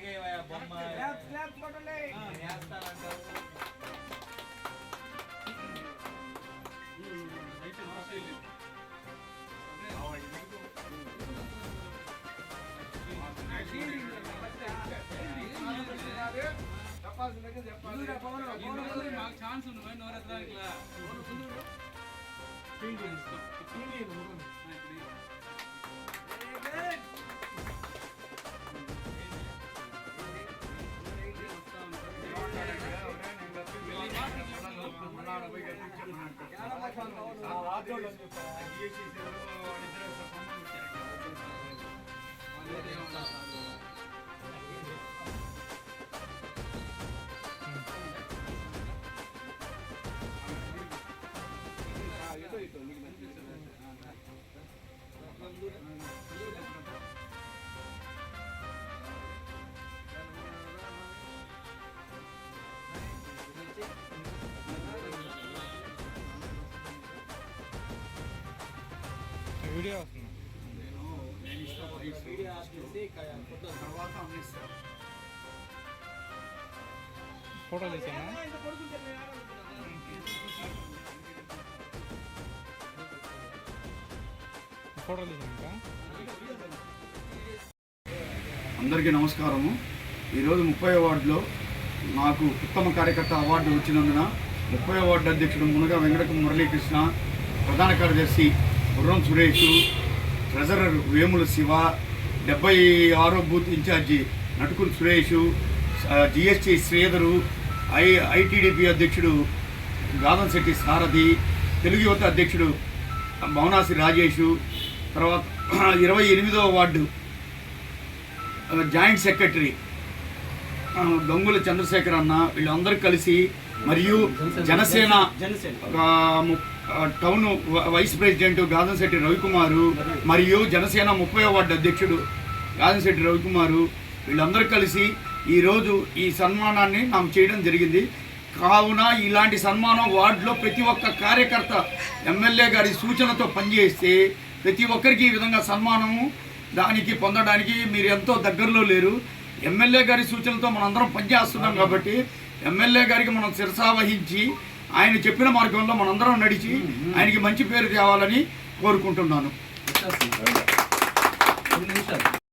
గట్టిగా ఇవ్వయ్యా బొమ్మ ఆ, వేస్తానంటావు మాకు ఛాన్స్ ఉంది పోయి ఇటు ఇటు వీడియో వస్తుంది వీడియో. ఫోటో ఫోటో ఫోటో తీసాను? అందరికీ నమస్కారము. ఈరోజు ముప్పై వార్డులో నాకు ఉత్తమ కార్యకర్త అవార్డు వచ్చినందున ముప్పై వార్డు అధ్యక్షుడు మునగ వెంకట మురళీకృష్ణ ప్రధాన కార్యదర్శి గుర్రం సురేష్ ట్రెజరర్ వేముల శివ డెబ్బై ఆరో booth in charge Natukulu Suresh GST Sridhar I ITDP అధ్యక్షుడు గాదన్ శెట్టి సారథి తెలుగు యువత అధ్యక్షుడు భవనాసి రాజేషు తర్వాత ఇరవై ఎనిమిదవ ward joint secretary Gangula Chandrasekhar అన్న వీళ్ళందరూ కలిసి మరియు జనసేన ము- town vice president Gadamsetti Ravikumar మరియు జనసేన ముప్పై వార్డు అధ్యక్షుడు గాదంశెట్టి రవికుమారు వీళ్ళందరూ కలిసి ఈరోజు ఈ సన్మానాన్ని నాకు చేయడం జరిగింది. కావున ఇలాంటి సన్మానం వార్డులో ప్రతి ఒక్క కార్యకర్త ఎమ్మెల్యే గారి సూచనతో పనిచేస్తే ప్రతి ఒక్కరికి ఈ విధంగా సన్మానము దానికి పొందడానికి మీరు ఎంతో దగ్గరలో లేరు. ఎమ్మెల్యే గారి సూచనలతో మనందరం పనిచేస్తున్నాం కాబట్టి ఎమ్మెల్యే గారికి మనం శిరసా వహించి ఆయన చెప్పిన మార్గంలో మనందరం నడిచి ఆయనకి మంచి పేరు తేవాలని కోరుకుంటున్నాను.